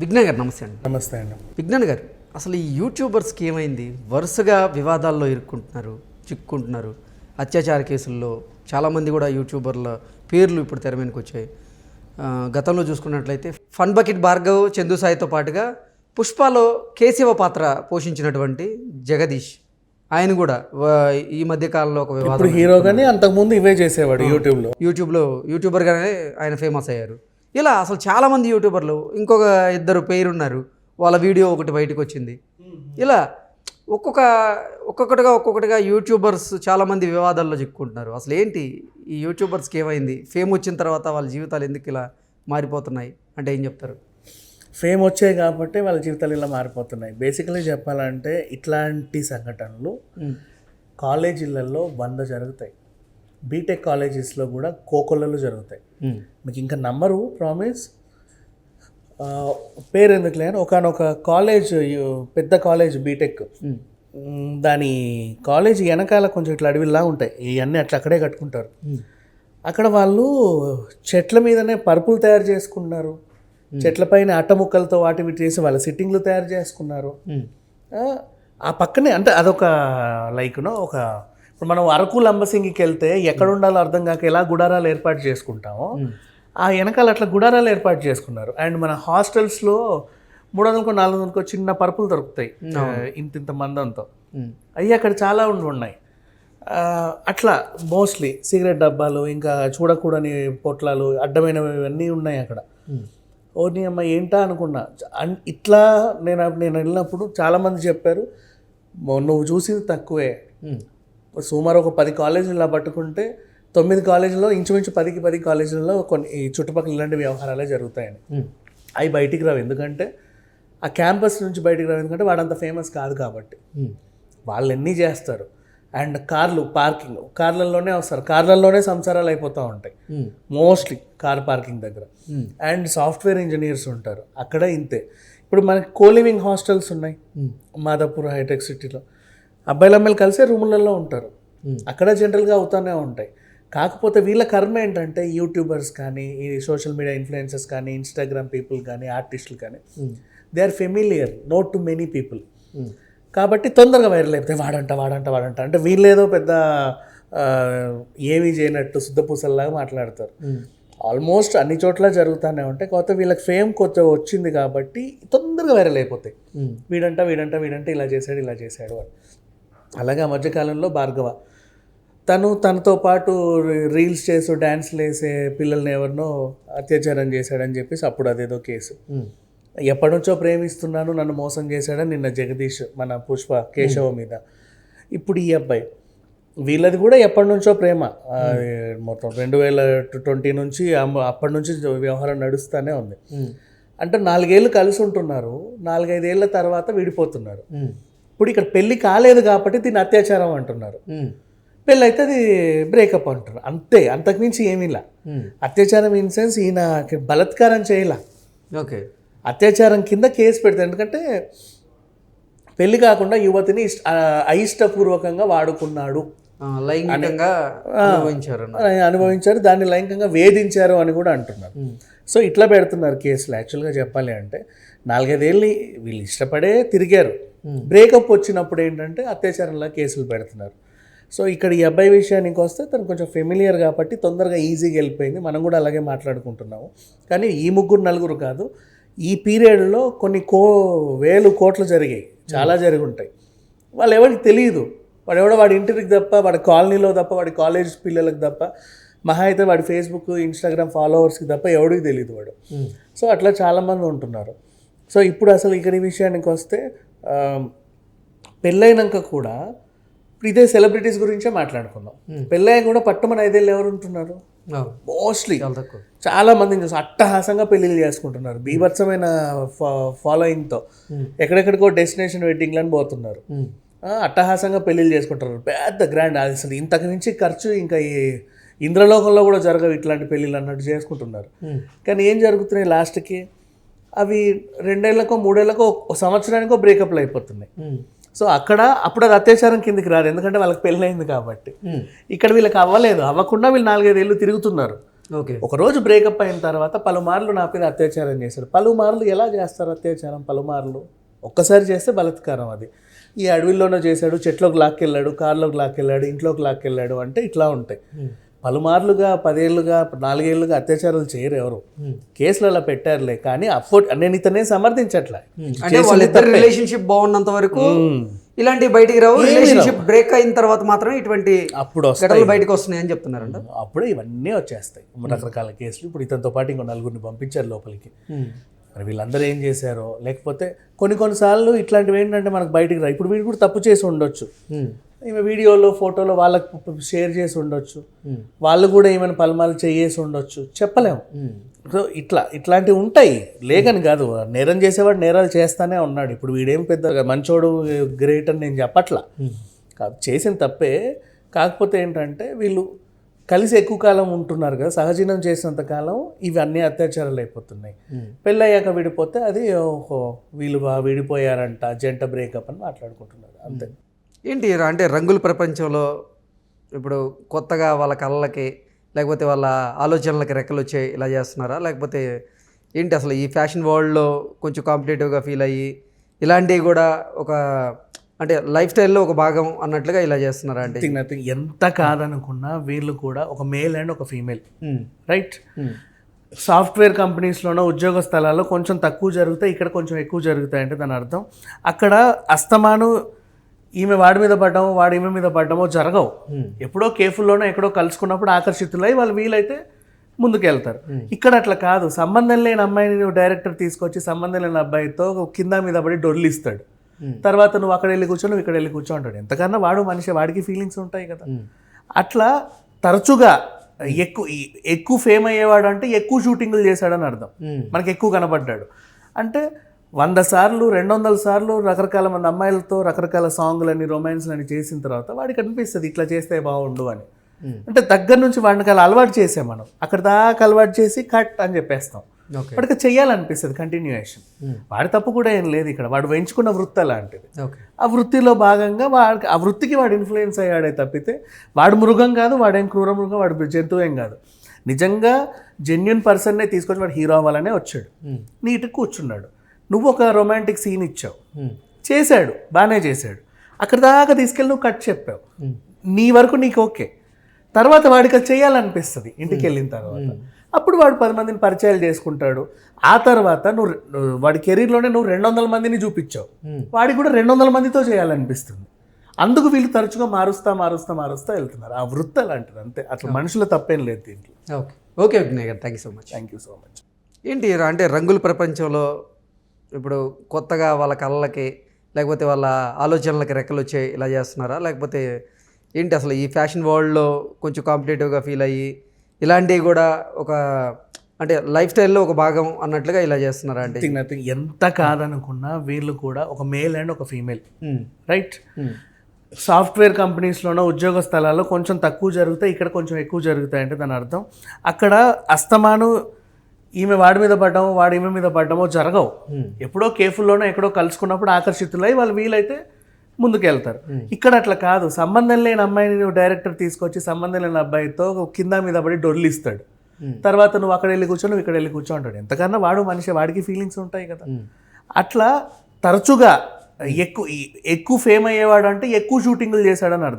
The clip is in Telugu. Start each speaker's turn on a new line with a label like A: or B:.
A: విజ్ఞాన్ గారు నమస్తే అండి.
B: నమస్తే అండి.
A: విజ్ఞాన్ గారు అసలు ఈ యూట్యూబర్స్కి ఏమైంది? వరుసగా వివాదాల్లో ఇరుక్కుంటున్నారు చిక్కుంటున్నారు అత్యాచార కేసుల్లో చాలామంది కూడా యూట్యూబర్ల పేర్లు ఇప్పుడు తెర మీదకి వచ్చాయి. గతంలో చూసుకున్నట్లయితే ఫన్ బకెట్ భార్గవ్ చందు సాయితో పాటుగా పుష్పలో కేశవ పాత్ర పోషించినటువంటి జగదీష్. ఆయన కూడా ఈ మధ్య కాలంలో ఒక వివాదం
B: హీరోగానే అంతకుముందు ఇవే చేసేవాడు యూట్యూబ్లో.
A: యూట్యూబ్లో యూట్యూబర్గానే ఆయన ఫేమస్ అయ్యారు. ఇలా అసలు చాలామంది యూట్యూబర్లు ఇంకొక ఇద్దరు పేరు ఉన్నారు వాళ్ళ వీడియో ఒకటి బయటకు వచ్చింది ఇలా ఒక్కొక్క ఒక్కొక్కటిగా ఒక్కొక్కటిగా యూట్యూబర్స్ చాలామంది వివాదాల్లో చిక్కుంటున్నారు అసలు ఏంటి ఈ యూట్యూబర్స్కి ఏమైంది? ఫేమ్ వచ్చిన తర్వాత వాళ్ళ జీవితాలు ఎందుకు ఇలా మారిపోతున్నాయి? అంటే ఏం చెప్తారు?
B: ఫేమ్ వచ్చాయి కాబట్టి వాళ్ళ జీవితాలు ఇలా మారిపోతున్నాయి. బేసికలీ చెప్పాలంటే ఇట్లాంటి సంఘటనలు కాలేజీలలో వంద జరుగుతాయి. బీటెక్ కాలేజెస్లో కూడా కోకొల్లలో జరుగుతాయి. మీకు ఇంకా నమ్మరు ప్రామిస్ పేరు ఎందుకు లేని ఒకనొక కాలేజ్ పెద్ద కాలేజ్ బీటెక్ దాని కాలేజ్ వెనకాల కొంచెం ఇట్లా అడవిలా ఉంటాయి. ఇవన్నీ అట్లా అక్కడే కట్టుకుంటారు. అక్కడ వాళ్ళు చెట్ల మీదనే పరుపులు తయారు చేసుకున్నారు చెట్ల పైన అట్టముక్కలతో వాటి వీటి చేసి వాళ్ళ సిట్టింగ్లు తయారు చేసుకున్నారు. ఆ పక్కనే అంటే అదొక లైక్నో ఒక ఇప్పుడు మనం అరకు లంబసింగికి వెళ్తే ఎక్కడ ఉండాలో అర్థం కాక ఎలా గుడారాలు ఏర్పాటు చేసుకుంటామో ఆ వెనకాల అట్లా గుడారాలు ఏర్పాటు చేసుకున్నారు. అండ్ మన హాస్టల్స్లో మూడు వందలకో నాలుగు వందలకో చిన్న పరుపులు దొరుకుతాయి. ఇంత ఇంత మందంతో. అవి అక్కడ చాలా ఉండి ఉన్నాయి. అట్లా మోస్ట్లీ సిగరెట్ డబ్బాలు ఇంకా చూడకూడని పొట్లాలు అడ్డమైనవి ఇవన్నీ ఉన్నాయి అక్కడ. ఓ నీ అమ్మ ఏంటా అనుకున్నా. అన్- ఇట్లా నేను నేను వెళ్ళినప్పుడు చాలామంది చెప్పారు "మో, నువ్వు చూసింది తక్కువే. సుమారు ఒక పది కాలేజీలు ఇలా పట్టుకుంటే తొమ్మిది కాలేజీలో ఇంచుమించు పదికి పది కాలేజీలలో కొన్ని ఈ చుట్టుపక్కల ఇలాంటి వ్యవహారాలే జరుగుతాయని అవి బయటికి రావు. ఎందుకంటే ఆ క్యాంపస్ నుంచి బయటికి రావు. ఎందుకంటే వాడంత ఫేమస్ కాదు కాబట్టి. వాళ్ళు ఎన్ని చేస్తారు? అండ్ కార్లు పార్కింగ్. కార్లలోనే వస్తారు. కార్లలోనే సంసారాలు అయిపోతూ ఉంటాయి. మోస్ట్లీ కార్ పార్కింగ్ దగ్గర. అండ్ సాఫ్ట్వేర్ ఇంజనీర్స్ ఉంటారు. అక్కడ ఇంతే. ఇప్పుడు మనకి కోలివింగ్ హాస్టల్స్ ఉన్నాయి. మాదాపూర్ హైటెక్ సిటీలో. అబ్బాయిలు అమ్మాయిలు కలిసే రూములలో ఉంటారు. అక్కడ జనరల్గా అవుతూనే ఉంటాయి. కాకపోతే వీళ్ళ కర్మ ఏంటంటే యూట్యూబర్స్ కానీ ఈ సోషల్ మీడియా ఇన్ఫ్లుయెన్సర్స్ కానీ ఇన్స్టాగ్రామ్ పీపుల్ కానీ ఆర్టిస్టులు కానీ they are familiar not to many people. కాబట్టి తొందరగా వైరల్ అయిపోతాయి. వాడంట వాడంట వాడంట. అంటే వీళ్ళేదో పెద్ద ఆ, ఏమీ చేయనట్టు శుద్ధపూసల్లాగా మాట్లాడతారు. ఆల్మోస్ట్ అన్ని చోట్ల జరుగుతూనే ఉంటాయి. కొత్త వీళ్ళకి ఫేమ్ కొత్త వచ్చింది కాబట్టి తొందరగా వైరల్ అయిపోతాయి. వీడంట వీడంట వీడంట ఇలా చేశాడు ఇలా చేశాడు అని. అలాగే ఆ మధ్యకాలంలో భార్గవ. తను తనతో పాటు రీల్స్ చేస్తూ డ్యాన్స్లు వేసే పిల్లల్ని ఎవరినో అత్యాచారం చేశాడని చెప్పేసి అప్పుడు అదేదో కేసు. ఎప్పటి నుంచో ప్రేమిస్తున్నాను నన్ను మోసం చేశాడని నిన్న జగదీష్ మన పుష్ప కేశవ మీద. ఇప్పుడు ఈ అబ్బాయి. వీళ్ళది కూడా ఎప్పటి నుంచో ప్రేమ. మొత్తం రెండు వేల ట్వంటీ నుంచి అమ్మ- అప్పటి నుంచి వ్యవహారం నడుస్తూనే ఉంది. అంటే నాలుగేళ్ళు కలిసి ఉంటున్నారు. నాలుగైదేళ్ళ తర్వాత విడిపోతున్నారు. ఇప్పుడు ఇక్కడ పెళ్ళి కాలేదు కాబట్టి దీన్ని అత్యాచారం అంటున్నారు. పెళ్ళి అయితే అది బ్రేకప్ అంటారు అంతే అంతకుమించి ఏమీలా అత్యాచారం ఇన్ సెన్స్ ఈయన బలత్కారం చేయలా.
A: ఓకే.
B: అత్యాచారం కింద కేసు పెడతారు. ఎందుకంటే పెళ్ళి కాకుండా యువతిని అయిష్టపూర్వకంగా వాడుకున్నాడు.
A: లైంగికంగా అనుభవించారు
B: అనుభవించారు. దాన్ని లైంగికంగా వేధించారు అని కూడా అంటున్నారు. సో ఇట్లా పెడుతున్నారు కేసులు. యాక్చువల్గా చెప్పాలి అంటే నాలుగైదేళ్ళు వీళ్ళు ఇష్టపడే తిరిగారు. బ్రేకప్ వచ్చినప్పుడు ఏంటంటే అత్యాచారంలా కేసులు పెడుతున్నారు. సో ఇక్కడ ఈ అబ్బాయి విషయానికి వస్తే తను కొంచెం ఫెమిలియర్ కాబట్టి తొందరగా ఈజీగా వెళ్ళిపోయింది. మనం కూడా అలాగే మాట్లాడుకుంటున్నాము. కానీ ఈ ముగ్గురు నలుగురు కాదు. ఈ పీరియడ్లో కొన్ని కో వేలు కోట్లు జరిగాయి. చాలా జరిగి ఉంటాయి వాళ్ళు ఎవరికి తెలియదు వాడు ఎవడో వాడి ఇంటికి తప్ప వాడి కాలనీలో తప్ప వాడి కాలేజ్ పిల్లలకు తప్ప మహా అయితే వాడి ఫేస్బుక్ ఇన్స్టాగ్రామ్ ఫాలోవర్స్కి తప్ప ఎవడికి తెలియదు వాడు. సో అట్లా చాలామంది ఉంటున్నారు. సో ఇప్పుడు అసలు ఇక్కడి విషయానికి వస్తే పెళ్ళైనాక కూడా ఇదే సెలబ్రిటీస్ గురించే మాట్లాడుకుందాం. పెళ్ళయ్య కూడా పట్టుమని ఐదేళ్ళు ఎవరు ఉంటున్నారు. మోస్ట్లీ
A: చాలా
B: మందిని చూసి అట్టహాసంగా పెళ్ళిళ్ళు చేసుకుంటున్నారు. బీభత్సమైన ఫాలోయింగ్తో. ఎక్కడెక్కడికో డెస్టినేషన్ వెడ్డింగ్లని పోతున్నారు. ఆ, అట్టహాసంగా పెళ్ళిళ్ళు చేసుకుంటారు. పెద్ద గ్రాండ్. అసలు ఇంతకు మించి ఖర్చు ఇంకా ఈ ఇంద్రలోకంలో కూడా జరగవు ఇట్లాంటి పెళ్ళిళ్ళు అన్నట్టు చేసుకుంటున్నారు. కానీ ఏం జరుగుతున్నాయి లాస్ట్కి? అవి రెండేళ్ళకో మూడేళ్ళకో ఒక సంవత్సరానికో బ్రేకప్లు అయిపోతున్నాయి. సో అక్కడ అప్పుడు అది అత్యాచారం కిందికి రాదు. ఎందుకంటే వాళ్ళకి పెళ్ళయింది కాబట్టి. ఇక్కడ వీళ్ళకి అవ్వలేదు. అవ్వకుండా వీళ్ళు నాలుగైదు ఏళ్ళు తిరుగుతున్నారు.
A: ఓకే.
B: ఒక రోజు బ్రేకప్ అయిన తర్వాత పలుమార్లు నా మీద అత్యాచారం చేశాడు పలుమార్లు ఎలా చేస్తారు అత్యాచారం? పలుమార్లు ఒక్కసారి చేస్తే బలత్కారం అది. ఈ అడవిలోనే చేశాడు చెట్లోకి లాక్కెళ్ళాడు కార్లోకి లాక్కెళ్ళాడు ఇంట్లోకి లాక్కెళ్ళాడు అంటే ఇట్లా ఉంటాయి. పలుమార్లుగా పదేళ్ళుగా నాలుగేళ్ళుగా అత్యాచారాలు చేయరు ఎవరు. కేసులు అలా పెట్టారులే కానీ అఫోర్డ్ నేను ఇతనే సమర్థించట్లే.
A: అంటే వాళ్ళిద్దరు రిలేషన్షిప్ బాగున్నంత వరకు ఇలాంటి బయటికి రావు. రిలేషన్షిప్ బ్రేక్ అయిన తర్వాత మాత్రమే ఇటువంటి
B: అప్పుడు వస్తాయి.
A: ఘటనలు బయటకు వస్తున్నాయని చెప్తున్నారంట.
B: అప్పుడే ఇవన్నీ వచ్చేస్తాయి. రకరకాల కేసులు. ఇప్పుడు ఇతనితో పాటు ఇంకో నలుగురిని పంపించారు లోపలికి. మరి వీళ్ళందరూ ఏం చేశారో లేకపోతే కొన్ని కొన్నిసార్లు ఇట్లాంటివి ఏంటంటే మనకు బయటికి రా ఇప్పుడు వీడు కూడా తప్పు చేసి ఉండొచ్చు. ఈమె వీడియోలో ఫోటోలో వాళ్ళకు షేర్ చేసి ఉండొచ్చు. వాళ్ళు కూడా ఏమైనా పలమాలు చేయేసి ఉండొచ్చు. చెప్పలేము సో ఇట్లా ఇట్లాంటివి ఉంటాయి. లేకని కాదు. నేరం చేసేవాడు నేరాలు చేస్తానే ఉన్నాడు. ఇప్పుడు వీడేం పెద్ద మంచోడు గ్రేట్ అని నేను చెప్పట్లా. కాదు చేసిన తప్పే. కాకపోతే ఏంటంటే వీళ్ళు కలిసి ఎక్కువ కాలం ఉంటున్నారు కదా. సహజీవనం చేసినంత కాలం ఇవి అన్ని అత్యాచారాలు అయిపోతున్నాయి. పెళ్ళయ్యాక విడిపోతే అది ఓహో వీళ్ళు విడిపోయారంట. జంట బ్రేకప్ అని మాట్లాడుకుంటున్నారు. అంతే.
A: ఏంటి అంటే రంగుల ప్రపంచంలో ఇప్పుడు కొత్తగా వాళ్ళ కళ్ళకి లేకపోతే వాళ్ళ ఆలోచనలకి రెక్కలు వచ్చాయి ఇలా చేస్తున్నారా? లేకపోతే ఏంటి అసలు ఈ ఫ్యాషన్ వరల్డ్లో కొంచెం కాంపిటేటివ్గా ఫీల్ అయ్యి ఇలాంటివి కూడా ఒక అంటే లైఫ్ స్టైల్లో ఒక భాగం అన్నట్లుగా ఇలా చేస్తున్నారా అంటే
B: నథింగ్ ఎంత కాదనుకున్నా వీళ్ళు కూడా ఒక మేల్ అండ్ ఒక ఫీమేల్. రైట్ సాఫ్ట్వేర్ కంపెనీస్లోనో ఉద్యోగ స్థలాల్లో కొంచెం తక్కువ జరుగుతాయి ఇక్కడ కొంచెం ఎక్కువ జరుగుతాయి అంటే దాని అర్థం. అక్కడ అస్తమాను ఈమె వాడి మీద పడ్డమో వాడి ఈమె మీద పడ్డమో జరగవు. ఎప్పుడో కేఫుల్లోనో ఎక్కడో కలుసుకున్నప్పుడు ఆకర్షితులై వాళ్ళు వీలైతే ముందుకెళ్తారు. ఇక్కడ అట్లా కాదు. సంబంధం లేని అమ్మాయిని నువ్వు డైరెక్టర్ తీసుకొచ్చి సంబంధం లేని అబ్బాయితో కింద మీద పడి డొర్లిస్తాడు. తర్వాత నువ్వు అక్కడ వెళ్ళి కూర్చో నువ్వు ఇక్కడ వెళ్ళి కూర్చో అంటాడు. ఎంతకన్నా వాడు మనిషి వాడికి ఫీలింగ్స్ ఉంటాయి కదా. అట్లా తరచుగా ఎక్కువ ఎక్కువ ఫేమ్ అయ్యేవాడు అంటే ఎక్కువ షూటింగ్లు చేశాడని అర్థం. మనకి ఎక్కువ కనపడ్డాడు అంటే వంద సార్లు రెండు వందల సార్లు రకరకాల మంది అమ్మాయిలతో రకరకాల సాంగ్లని రొమాన్స్లని చేసిన తర్వాత వాడికి అనిపిస్తుంది ఇట్లా చేస్తే బాగుండు అని. అంటే దగ్గర నుంచి వాడికి అలా అలవాటు చేసాం మనం. అక్కడ దాకా అలవాటు చేసి కట్ అని చెప్పేస్తాం. వాడికి చెయ్యాలనిపిస్తుంది కంటిన్యూయేషన్ వాడి తప్పు కూడా ఏం లేదు ఇక్కడ. వాడు ఎంచుకున్న వృత్తి అలాంటిది. ఆ వృత్తిలో భాగంగా వాడికి ఆ వృత్తికి వాడు ఇన్ఫ్లుయెన్స్ అయ్యాడే తప్పితే వాడు మృగం కాదు వాడేం క్రూర మృగం వాడు జంతువు ఏం కాదు. నిజంగా జెన్యున్ పర్సన్నే తీసుకొచ్చి వాడు హీరో అవ్వాలనే వచ్చాడు. నీట్గా కూర్చున్నాడు. నువ్వు ఒక రొమాంటిక్ సీన్ ఇచ్చావు.
A: ఉమ్,
B: చేశాడు బాగానే చేశాడు. అక్కడ దాకా తీసుకెళ్ళి నువ్వు కట్ చెప్పావు.
A: ఉమ్,
B: నీ వరకు నీకు ఓకే. తర్వాత వాడికి అది చేయాలనిపిస్తుంది ఇంటికి వెళ్ళిన తర్వాత. అప్పుడు వాడు పది మందిని పరిచయాలు చేసుకుంటాడు. ఆ తర్వాత నువ్వు వాడి కెరీర్లోనే నువ్వు రెండు వందల మందిని చూపించావు. వాడికి కూడా రెండు వందల మందితో చేయాలనిపిస్తుంది. అందుకు వీళ్ళు తరచుగా మారుస్తా మారుస్తా మారుస్తా వెళ్తున్నారు. ఆ వృత్తి అలాంటిది అంతే. అట్లా మనుషుల తప్పేం లేదు దీంట్లో.
A: Okay okay Vighnay garu. Thank you so much
B: thank you so much
A: ఏంటి అంటే రంగుల ప్రపంచంలో ఇప్పుడు కొత్తగా వాళ్ళ కళ్ళకి లేకపోతే వాళ్ళ ఆలోచనలకి రెక్కలు వచ్చాయి ఇలా చేస్తున్నారా? లేకపోతే ఏంటి అసలు ఈ ఫ్యాషన్ వరల్డ్లో కొంచెం కాంపిటేటివ్గా ఫీల్ అయ్యి ఇలాంటివి కూడా ఒక అంటే లైఫ్ స్టైల్లో ఒక భాగం అన్నట్లుగా ఇలా చేస్తున్నారా అంటే
B: నథింగ్ ఎంత కాదనుకున్నా వీళ్ళు కూడా ఒక మేల్ అండ్ ఒక ఫీమేల్. రైట్ సాఫ్ట్వేర్ కంపెనీస్లోనో ఉద్యోగ స్థలాల్లో కొంచెం తక్కువ జరుగుతాయి ఇక్కడ కొంచెం ఎక్కువ జరుగుతాయి అంటే దాని అర్థం. అక్కడ అస్తమాను ఈమె వాడి మీద పడ్డమో వాడి ఈమె మీద పడ్డమో జరగవు. ఎప్పుడో కేఫుల్లోనో ఎక్కడో కలుసుకున్నప్పుడు ఆకర్షితులై వాళ్ళు వీలైతే ముందుకెళ్తారు. ఇక్కడ అట్లా కాదు. సంబంధం లేని అమ్మాయిని నువ్వు డైరెక్టర్ తీసుకొచ్చి సంబంధం లేని అబ్బాయితో కింద మీద పడి డొర్లిస్తాడు. తర్వాత నువ్వు అక్కడ వెళ్ళి కూర్చో నువ్వు ఇక్కడ వెళ్ళి కూర్చో అంటాడు. ఎంతకన్నా వాడు మనిషి వాడికి ఫీలింగ్స్ ఉంటాయి కదా. అట్లా తరచుగా ఎక్కువ ఎక్కువ ఫేమ్ అయ్యేవాడు అంటే ఎక్కువ షూటింగ్లు చేశాడని అర్థం.